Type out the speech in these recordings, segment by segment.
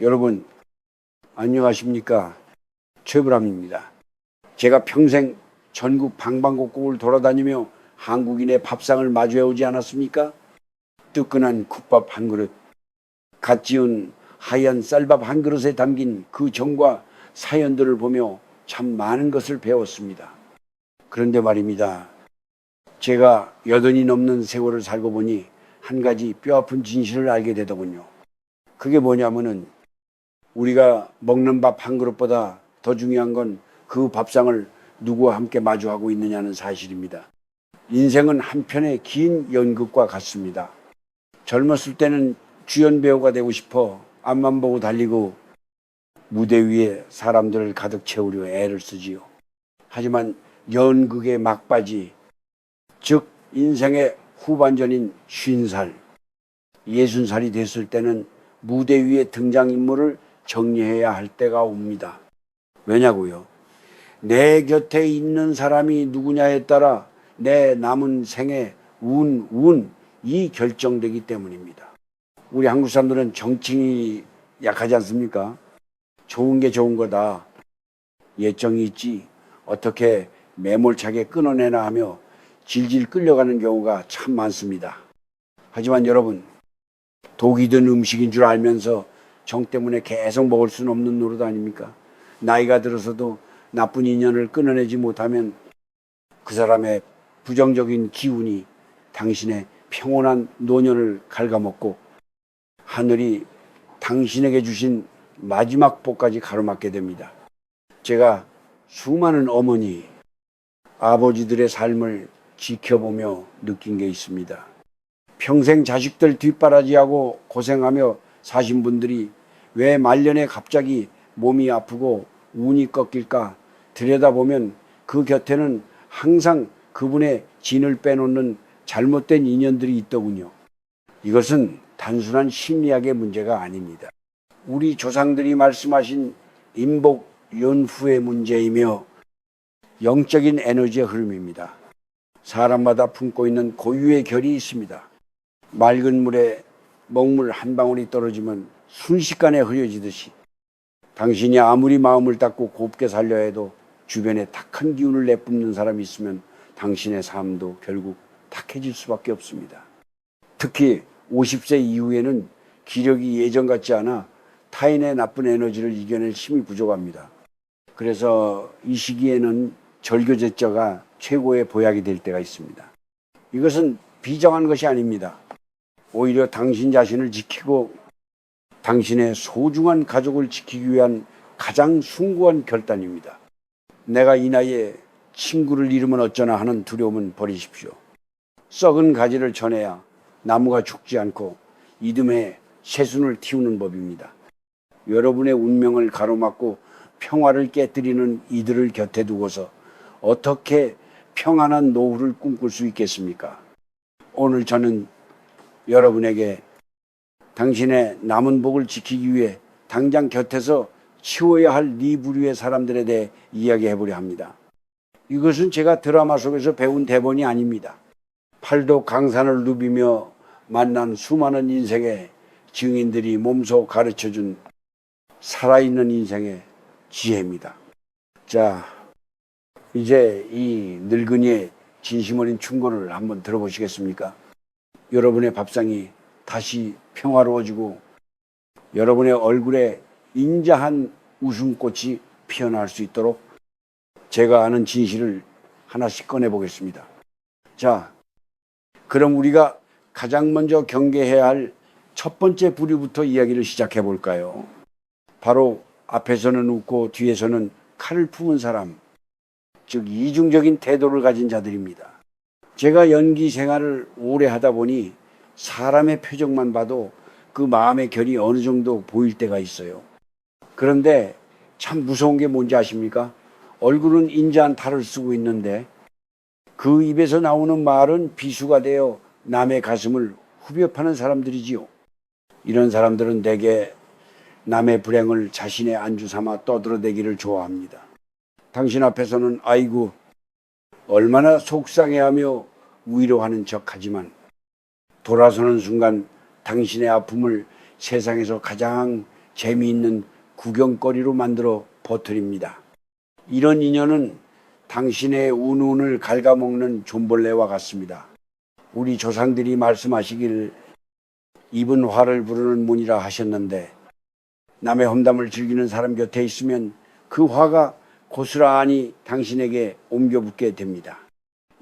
여러분 안녕하십니까 최불암입니다. 제가 평생 전국 방방곡곡을 돌아다니며 한국인의 밥상을 마주해오지 않았습니까? 뜨끈한 국밥 한 그릇, 갓 지은 하얀 쌀밥 한 그릇에 담긴 그 정과 사연들을 보며 참 많은 것을 배웠습니다. 그런데 말입니다. 제가 여든이 넘는 세월을 살고 보니 한 가지 뼈아픈 진실을 알게 되더군요. 그게 뭐냐면은 우리가 먹는 밥 한 그릇보다 더 중요한 건 그 밥상을 누구와 함께 마주하고 있느냐는 사실입니다. 인생은 한편의 긴 연극과 같습니다. 젊었을 때는 주연 배우가 되고 싶어 앞만 보고 달리고 무대 위에 사람들을 가득 채우려 애를 쓰지요. 하지만 연극의 막바지, 즉 인생의 후반전인 쉰 살, 예순 살이 됐을 때는 무대 위의 등장인물을 정리해야 할 때가 옵니다. 왜냐고요? 내 곁에 있는 사람이 누구냐에 따라 내 남은 생의 운, 운, 이 결정되기 때문입니다. 우리 한국 사람들은 정칭이 약하지 않습니까? 좋은 게 좋은 거다. 예정이 있지. 어떻게 매몰차게 끊어내나 하며 질질 끌려가는 경우가 참 많습니다. 하지만 여러분, 독이 든 음식인 줄 알면서 정 때문에 계속 먹을 수는 없는 노릇 아닙니까? 나이가 들어서도 나쁜 인연을 끊어내지 못하면 그 사람의 부정적인 기운이 당신의 평온한 노년을 갉아먹고 하늘이 당신에게 주신 마지막 복까지 가로막게 됩니다. 제가 수많은 어머니, 아버지들의 삶을 지켜보며 느낀 게 있습니다. 평생 자식들 뒷바라지하고 고생하며 사신 분들이 왜 말년에 갑자기 몸이 아프고 운이 꺾일까 들여다보면 그 곁에는 항상 그분의 진을 빼놓는 잘못된 인연들이 있더군요. 이것은 단순한 심리학의 문제가 아닙니다. 우리 조상들이 말씀하신 인복 연후의 문제이며 영적인 에너지의 흐름입니다. 사람마다 품고 있는 고유의 결이 있습니다. 맑은 물에 먹물 한 방울이 떨어지면 순식간에 흐려지듯이 당신이 아무리 마음을 닦고 곱게 살려 해도 주변에 탁한 기운을 내뿜는 사람이 있으면 당신의 삶도 결국 탁해질 수밖에 없습니다. 특히 50세 이후에는 기력이 예전 같지 않아 타인의 나쁜 에너지를 이겨낼 힘이 부족합니다. 그래서 이 시기에는 절교제자가 최고의 보약이 될 때가 있습니다. 이것은 비정한 것이 아닙니다. 오히려 당신 자신을 지키고 당신의 소중한 가족을 지키기 위한 가장 숭고한 결단입니다. 내가 이 나이에 친구를 잃으면 어쩌나 하는 두려움은 버리십시오. 썩은 가지를 전해야 나무가 죽지 않고 이듬해 새순을 틔우는 법입니다. 여러분의 운명을 가로막고 평화를 깨뜨리는 이들을 곁에 두고서 어떻게 평안한 노후를 꿈꿀 수 있겠습니까? 오늘 저는 여러분에게 당신의 남은 복을 지키기 위해 당장 곁에서 치워야 할 네 부류의 사람들에 대해 이야기해 보려 합니다. 이것은 제가 드라마 속에서 배운 대본이 아닙니다. 팔도 강산을 누비며 만난 수많은 인생의 증인들이 몸소 가르쳐 준 살아있는 인생의 지혜입니다. 자, 이제 이 늙은이의 진심 어린 충고를 한번 들어보시겠습니까? 여러분의 밥상이 다시 평화로워지고 여러분의 얼굴에 인자한 웃음꽃이 피어날 수 있도록 제가 아는 진실을 하나씩 꺼내 보겠습니다. 자, 그럼 우리가 가장 먼저 경계해야 할 첫 번째 부류부터 이야기를 시작해 볼까요? 바로 앞에서는 웃고 뒤에서는 칼을 품은 사람, 즉 이중적인 태도를 가진 자들입니다. 제가 연기 생활을 오래 하다 보니 사람의 표정만 봐도 그 마음의 결이 어느 정도 보일 때가 있어요. 그런데 참 무서운 게 뭔지 아십니까? 얼굴은 인자한 탈을 쓰고 있는데 그 입에서 나오는 말은 비수가 되어 남의 가슴을 후벼 파는 사람들이지요. 이런 사람들은 대개 남의 불행을 자신의 안주 삼아 떠들어대기를 좋아합니다. 당신 앞에서는 아이고 얼마나 속상해하며 위로하는 척하지만 돌아서는 순간 당신의 아픔을 세상에서 가장 재미있는 구경거리로 만들어 버뜨립니다. 이런 인연은 당신의 운운을 갉아먹는 존벌레와 같습니다. 우리 조상들이 말씀하시길 입은 화를 부르는 문이라 하셨는데 남의 험담을 즐기는 사람 곁에 있으면 그 화가 고스란히 당신에게 옮겨 붙게 됩니다.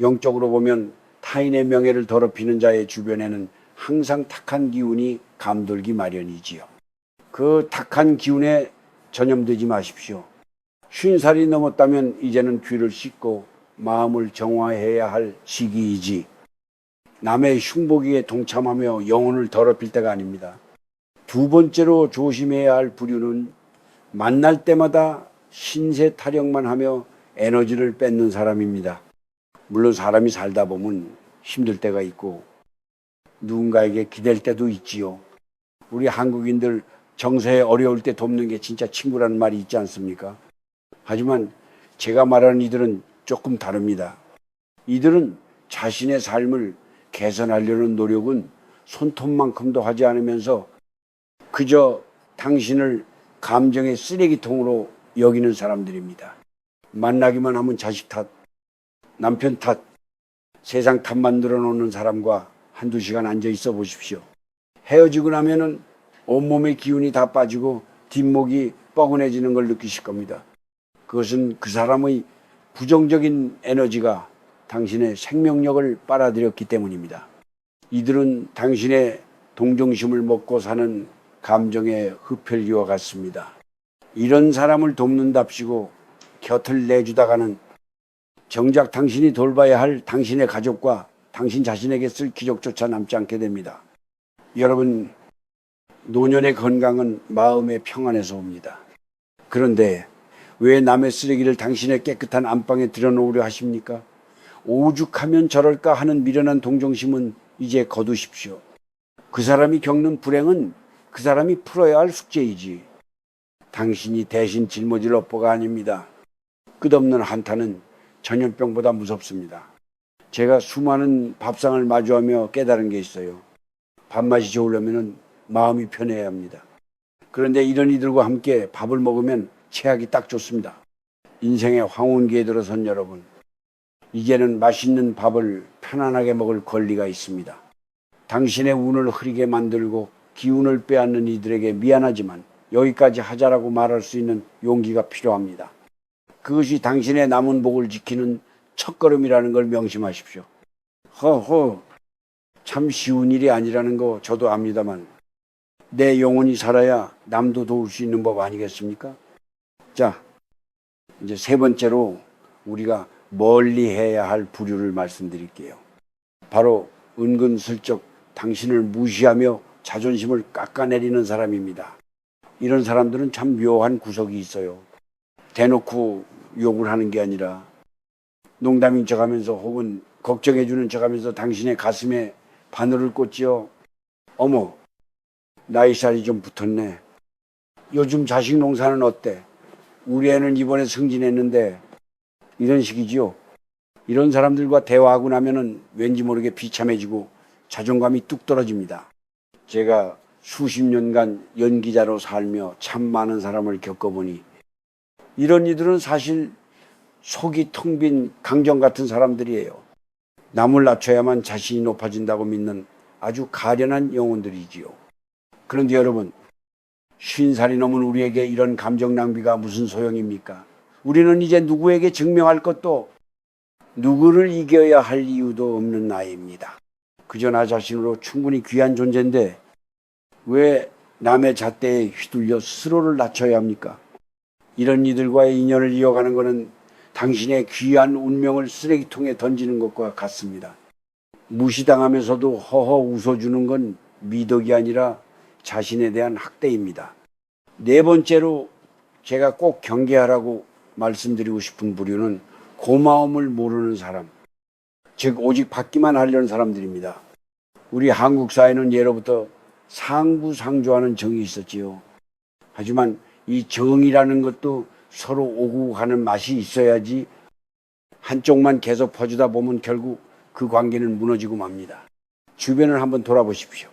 영적으로 보면 타인의 명예를 더럽히는 자의 주변에는 항상 탁한 기운이 감돌기 마련이지요. 그 탁한 기운에 전염되지 마십시오. 쉰 살이 넘었다면 이제는 귀를 씻고 마음을 정화해야 할 시기이지 남의 흉보기에 동참하며 영혼을 더럽힐 때가 아닙니다. 두 번째로 조심해야 할 부류는 만날 때마다 신세 타령만 하며 에너지를 뺏는 사람입니다. 물론 사람이 살다 보면 힘들 때가 있고 누군가에게 기댈 때도 있지요. 우리 한국인들 정서에 어려울 때 돕는 게 진짜 친구라는 말이 있지 않습니까? 하지만 제가 말하는 이들은 조금 다릅니다. 이들은 자신의 삶을 개선하려는 노력은 손톱만큼도 하지 않으면서 그저 당신을 감정의 쓰레기통으로 여기는 사람들입니다. 만나기만 하면 자식 탓, 남편 탓, 세상 탓 만들어 놓는 사람과 한두 시간 앉아 있어 보십시오. 헤어지고 나면은 온몸의 기운이 다 빠지고 뒷목이 뻐근해지는 걸 느끼실 겁니다. 그것은 그 사람의 부정적인 에너지가 당신의 생명력을 빨아들였기 때문입니다. 이들은 당신의 동정심을 먹고 사는 감정의 흡혈귀와 같습니다. 이런 사람을 돕는답시고 곁을 내주다가는 정작 당신이 돌봐야 할 당신의 가족과 당신 자신에게 쓸 기적조차 남지 않게 됩니다. 여러분, 노년의 건강은 마음의 평안에서 옵니다. 그런데 왜 남의 쓰레기를 당신의 깨끗한 안방에 들여놓으려 하십니까? 오죽하면 저럴까 하는 미련한 동정심은 이제 거두십시오. 그 사람이 겪는 불행은 그 사람이 풀어야 할 숙제이지. 당신이 대신 짊어질 업보가 아닙니다. 끝없는 한탄은 전염병보다 무섭습니다. 제가 수많은 밥상을 마주하며 깨달은 게 있어요. 밥맛이 좋으려면 마음이 편해야 합니다. 그런데 이런 이들과 함께 밥을 먹으면 체하기 딱 좋습니다. 인생의 황혼기에 들어선 여러분, 이제는 맛있는 밥을 편안하게 먹을 권리가 있습니다. 당신의 운을 흐리게 만들고 기운을 빼앗는 이들에게 미안하지만 여기까지 하자라고 말할 수 있는 용기가 필요합니다. 그것이 당신의 남은 복을 지키는 첫걸음이라는 걸 명심하십시오. 허허, 참 쉬운 일이 아니라는 거 저도 압니다만 내 영혼이 살아야 남도 도울 수 있는 법 아니겠습니까? 자, 이제 세 번째로 우리가 멀리 해야 할 부류를 말씀드릴게요. 바로 은근슬쩍 당신을 무시하며 자존심을 깎아내리는 사람입니다. 이런 사람들은 참 묘한 구석이 있어요. 대놓고 욕을 하는 게 아니라 농담인 척 하면서 혹은 걱정해주는 척 하면서 당신의 가슴에 바늘을 꽂지요. 어머, 나이 살이 좀 붙었네. 요즘 자식 농사는 어때? 우리 애는 이번에 승진했는데 이런 식이지요. 이런 사람들과 대화하고 나면은 왠지 모르게 비참해지고 자존감이 뚝 떨어집니다. 제가 수십 년간 연기자로 살며 참 많은 사람을 겪어보니 이런 이들은 사실 속이 텅 빈 강정 같은 사람들이에요. 남을 낮춰야만 자신이 높아진다고 믿는 아주 가련한 영혼들이지요. 그런데 여러분, 쉰 살이 넘은 우리에게 이런 감정 낭비가 무슨 소용입니까? 우리는 이제 누구에게 증명할 것도 누구를 이겨야 할 이유도 없는 나이입니다. 그저 나 자신으로 충분히 귀한 존재인데 왜 남의 잣대에 휘둘려 스스로를 낮춰야 합니까? 이런 이들과의 인연을 이어가는 것은 당신의 귀한 운명을 쓰레기통에 던지는 것과 같습니다. 무시당하면서도 허허 웃어주는 건 미덕이 아니라 자신에 대한 학대입니다. 네 번째로 제가 꼭 경계하라고 말씀드리고 싶은 부류는 고마움을 모르는 사람, 즉 오직 받기만 하려는 사람들입니다. 우리 한국 사회는 예로부터 상부상조하는 정이 있었지요. 하지만 이 정이라는 것도 서로 오고 가는 맛이 있어야지 한쪽만 계속 퍼주다 보면 결국 그 관계는 무너지고 맙니다. 주변을 한번 돌아보십시오.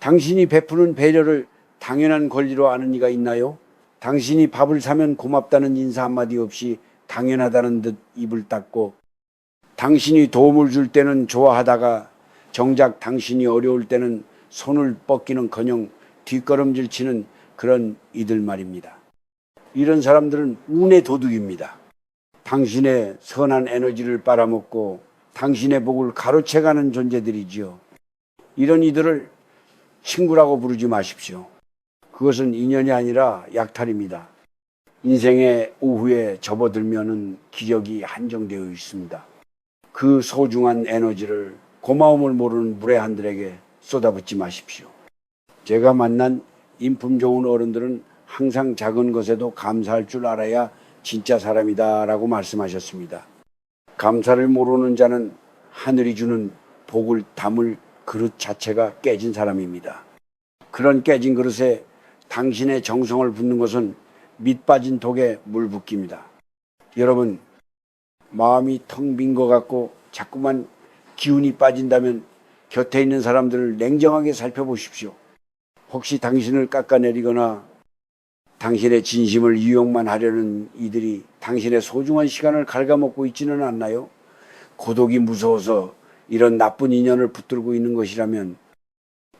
당신이 베푸는 배려를 당연한 권리로 아는 이가 있나요? 당신이 밥을 사면 고맙다는 인사 한마디 없이 당연하다는 듯 입을 닫고 당신이 도움을 줄 때는 좋아하다가 정작 당신이 어려울 때는 손을 뻗기는 커녕 뒷걸음질 치는 그런 이들 말입니다. 이런 사람들은 운의 도둑입니다. 당신의 선한 에너지를 빨아먹고 당신의 복을 가로채가는 존재들이지요. 이런 이들을 친구라고 부르지 마십시오. 그것은 인연이 아니라 약탈입니다. 인생의 오후에 접어들면은 기적이 한정되어 있습니다. 그 소중한 에너지를 고마움을 모르는 무례한들에게 쏟아붓지 마십시오. 제가 만난 인품 좋은 어른들은 항상 작은 것에도 감사할 줄 알아야 진짜 사람이다 라고 말씀하셨습니다. 감사를 모르는 자는 하늘이 주는 복을 담을 그릇 자체가 깨진 사람입니다. 그런 깨진 그릇에 당신의 정성을 붓는 것은 밑 빠진 독에 물 붓기입니다. 여러분, 마음이 텅 빈 것 같고 자꾸만 기운이 빠진다면 곁에 있는 사람들을 냉정하게 살펴보십시오. 혹시 당신을 깎아내리거나 당신의 진심을 이용만 하려는 이들이 당신의 소중한 시간을 갉아먹고 있지는 않나요? 고독이 무서워서 이런 나쁜 인연을 붙들고 있는 것이라면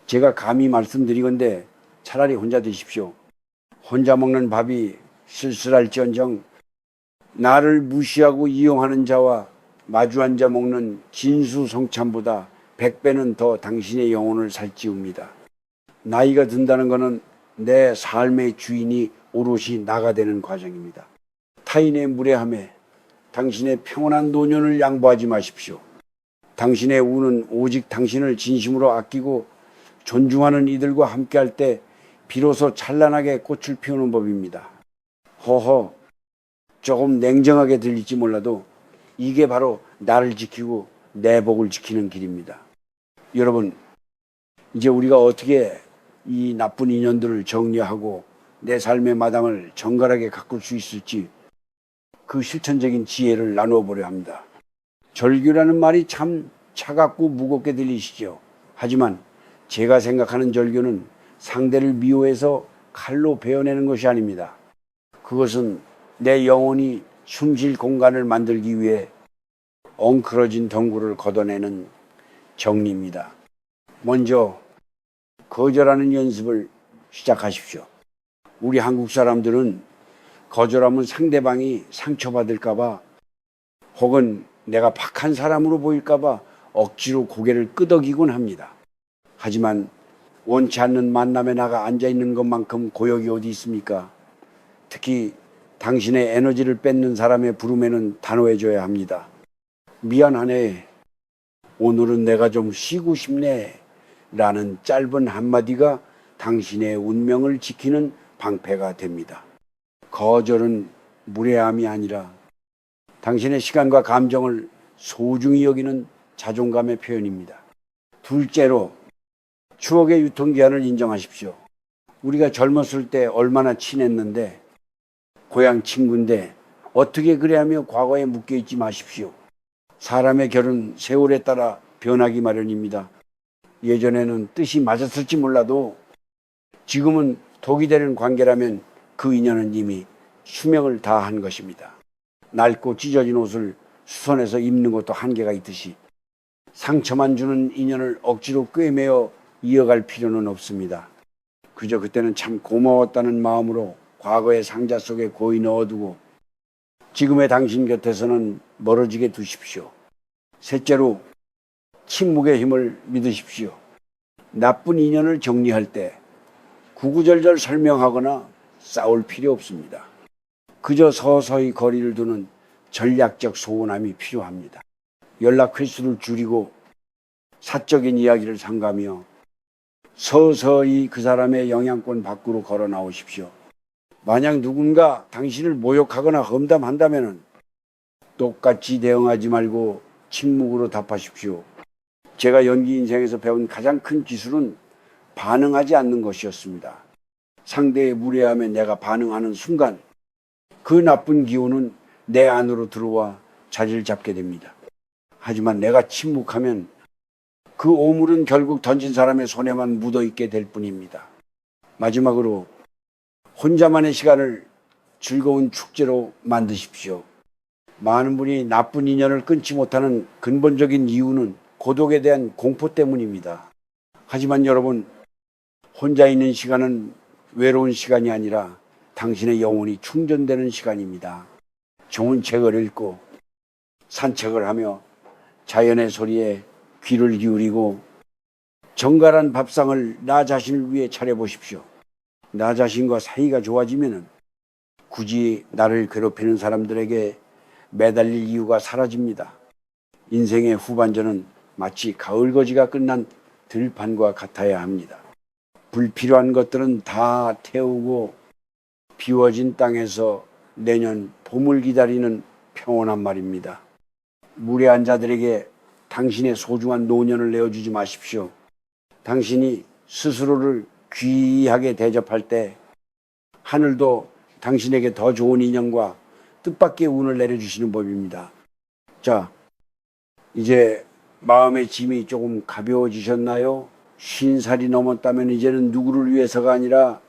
제가 감히 말씀드리건데 차라리 혼자 드십시오. 혼자 먹는 밥이 쓸쓸할지언정 나를 무시하고 이용하는 자와 마주 앉아 먹는 진수성찬보다 백배는 더 당신의 영혼을 살찌웁니다. 나이가 든다는 것은 내 삶의 주인이 오롯이 나가 되는 과정입니다. 타인의 무례함에 당신의 평온한 노년을 양보하지 마십시오. 당신의 운은 오직 당신을 진심으로 아끼고 존중하는 이들과 함께할 때 비로소 찬란하게 꽃을 피우는 법입니다. 허허, 조금 냉정하게 들릴지 몰라도 이게 바로 나를 지키고 내 복을 지키는 길입니다. 여러분, 이제 우리가 어떻게 이 나쁜 인연들을 정리하고 내 삶의 마당을 정갈하게 가꿀 수 있을지 그 실천적인 지혜를 나누어 보려 합니다. 절규라는 말이 참 차갑고 무겁게 들리시죠. 하지만 제가 생각하는 절규는 상대를 미워해서 칼로 베어내는 것이 아닙니다. 그것은 내 영혼이 숨쉴 공간을 만들기 위해 엉클어진 덩굴을 걷어내는 정리입니다. 먼저 거절하는 연습을 시작하십시오. 우리 한국 사람들은 거절하면 상대방이 상처받을까봐 혹은 내가 박한 사람으로 보일까봐 억지로 고개를 끄덕이곤 합니다. 하지만 원치 않는 만남에 나가 앉아 있는 것만큼 고역이 어디 있습니까? 특히 당신의 에너지를 뺏는 사람의 부름에는 단호해져야 합니다. 미안하네. 오늘은 내가 좀 쉬고 싶네. 라는 짧은 한마디가 당신의 운명을 지키는 방패가 됩니다. 거절은 무례함이 아니라 당신의 시간과 감정을 소중히 여기는 자존감의 표현입니다. 둘째로 추억의 유통기한을 인정하십시오. 우리가 젊었을 때 얼마나 친했는데 고향 친구인데 어떻게 그래 하며 과거에 묶여 있지 마십시오. 사람의 결은 세월에 따라 변하기 마련입니다. 예전에는 뜻이 맞았을지 몰라도 지금은 독이 되는 관계라면 그 인연은 이미 수명을 다한 것입니다. 낡고 찢어진 옷을 수선해서 입는 것도 한계가 있듯이 상처만 주는 인연을 억지로 꿰매어 이어갈 필요는 없습니다. 그저 그때는 참 고마웠다는 마음으로 과거의 상자 속에 고이 넣어두고 지금의 당신 곁에서는 멀어지게 두십시오. 셋째로 침묵의 힘을 믿으십시오. 나쁜 인연을 정리할 때 구구절절 설명하거나 싸울 필요 없습니다. 그저 서서히 거리를 두는 전략적 소원함이 필요합니다. 연락 횟수를 줄이고 사적인 이야기를 삼가며 서서히 그 사람의 영향권 밖으로 걸어 나오십시오. 만약 누군가 당신을 모욕하거나 험담한다면 똑같이 대응하지 말고 침묵으로 답하십시오. 제가 연기 인생에서 배운 가장 큰 기술은 반응하지 않는 것이었습니다. 상대의 무례함에 내가 반응하는 순간 그 나쁜 기운은 내 안으로 들어와 자리를 잡게 됩니다. 하지만 내가 침묵하면 그 오물은 결국 던진 사람의 손에만 묻어 있게 될 뿐입니다. 마지막으로 혼자만의 시간을 즐거운 축제로 만드십시오. 많은 분이 나쁜 인연을 끊지 못하는 근본적인 이유는 고독에 대한 공포 때문입니다. 하지만 여러분, 혼자 있는 시간은 외로운 시간이 아니라 당신의 영혼이 충전되는 시간입니다. 좋은 책을 읽고 산책을 하며 자연의 소리에 귀를 기울이고 정갈한 밥상을 나 자신을 위해 차려보십시오. 나 자신과 사이가 좋아지면은 굳이 나를 괴롭히는 사람들에게 매달릴 이유가 사라집니다. 인생의 후반전은 마치 가을거지가 끝난 들판과 같아야 합니다. 불필요한 것들은 다 태우고 비워진 땅에서 내년 봄을 기다리는 평온한 말입니다. 무례한 자들에게 당신의 소중한 노년을 내어주지 마십시오. 당신이 스스로를 귀하게 대접할 때 하늘도 당신에게 더 좋은 인연과 뜻밖의 운을 내려주시는 법입니다. 자, 이제 마음의 짐이 조금 가벼워지셨나요? 쉰 살이 넘었다면 이제는 누구를 위해서가 아니라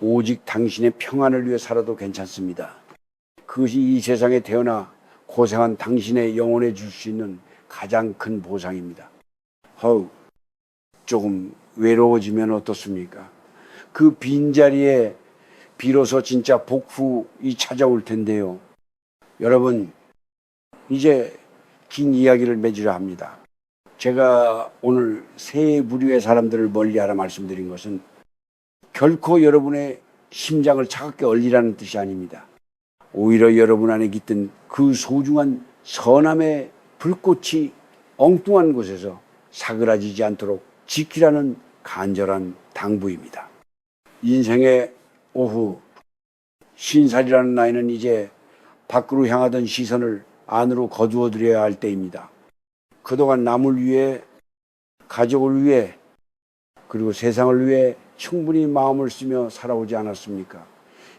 오직 당신의 평안을 위해 살아도 괜찮습니다. 그것이 이 세상에 태어나 고생한 당신의 영혼에 줄 수 있는 가장 큰 보상입니다. 허우, 조금 외로워지면 어떻습니까? 그 빈자리에 비로소 진짜 복후이 찾아올 텐데요. 여러분, 이제 긴 이야기를 맺으려 합니다. 제가 오늘 세 부류의 사람들을 멀리하라 말씀드린 것은 결코 여러분의 심장을 차갑게 얼리라는 뜻이 아닙니다. 오히려 여러분 안에 깃든 그 소중한 선함의 불꽃이 엉뚱한 곳에서 사그라지지 않도록 지키라는 간절한 당부입니다. 인생의 오후 신살이라는 나이는 이제 밖으로 향하던 시선을 안으로 거두어 드려야 할 때입니다. 그동안 남을 위해 가족을 위해 그리고 세상을 위해 충분히 마음을 쓰며 살아오지 않았습니까?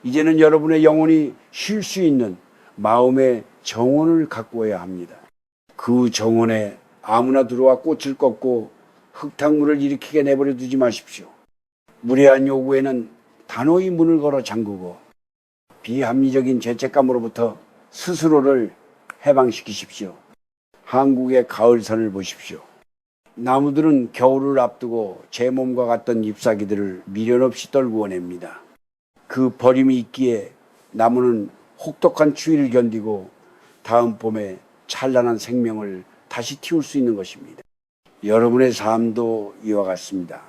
이제는 여러분의 영혼이 쉴 수 있는 마음의 정원을 가꾸어야 합니다. 그 정원에 아무나 들어와 꽃을 꺾고 흙탕물을 일으키게 내버려 두지 마십시오. 무례한 요구에는 단호히 문을 걸어 잠그고 비합리적인 죄책감으로부터 스스로를 해방시키십시오. 한국의 가을선을 보십시오. 나무들은 겨울을 앞두고 제 몸과 같던 잎사귀들을 미련 없이 떨구어냅니다. 그 버림이 있기에 나무는 혹독한 추위를 견디고 다음 봄에 찬란한 생명을 다시 틔울 수 있는 것입니다. 여러분의 삶도 이와 같습니다.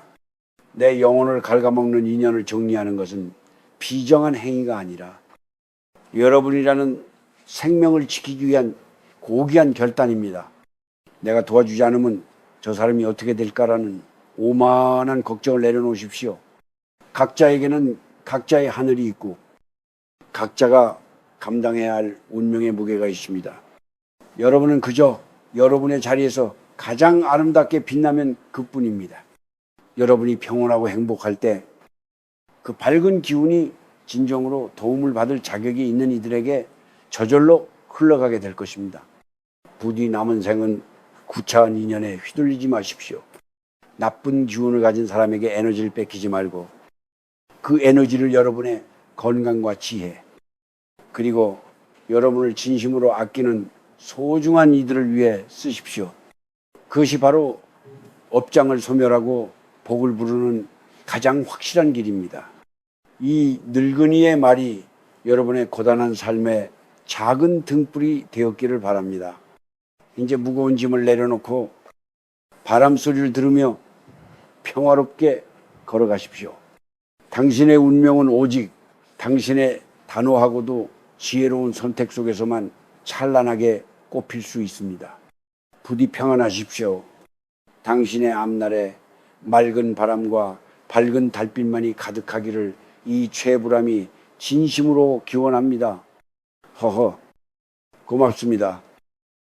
내 영혼을 갉아먹는 인연을 정리하는 것은 비정한 행위가 아니라 여러분이라는 생명을 지키기 위한 고귀한 결단입니다. 내가 도와주지 않으면 저 사람이 어떻게 될까라는 오만한 걱정을 내려놓으십시오. 각자에게는 각자의 하늘이 있고 각자가 감당해야 할 운명의 무게가 있습니다. 여러분은 그저 여러분의 자리에서 가장 아름답게 빛나면 그뿐입니다. 여러분이 평온하고 행복할 때 그 밝은 기운이 진정으로 도움을 받을 자격이 있는 이들에게 저절로 흘러가게 될 것입니다. 부디 남은 생은 구차한 인연에 휘둘리지 마십시오. 나쁜 기운을 가진 사람에게 에너지를 뺏기지 말고 그 에너지를 여러분의 건강과 지혜 그리고 여러분을 진심으로 아끼는 소중한 이들을 위해 쓰십시오. 그것이 바로 업장을 소멸하고 복을 부르는 가장 확실한 길입니다. 이 늙은이의 말이 여러분의 고단한 삶의 작은 등불이 되었기를 바랍니다. 이제 무거운 짐을 내려놓고 바람 소리를 들으며 평화롭게 걸어가십시오. 당신의 운명은 오직 당신의 단호하고도 지혜로운 선택 속에서만 찬란하게 꽃필 수 있습니다. 부디 평안하십시오. 당신의 앞날에 맑은 바람과 밝은 달빛만이 가득하기를 이 최불암이 진심으로 기원합니다. 허허, 고맙습니다.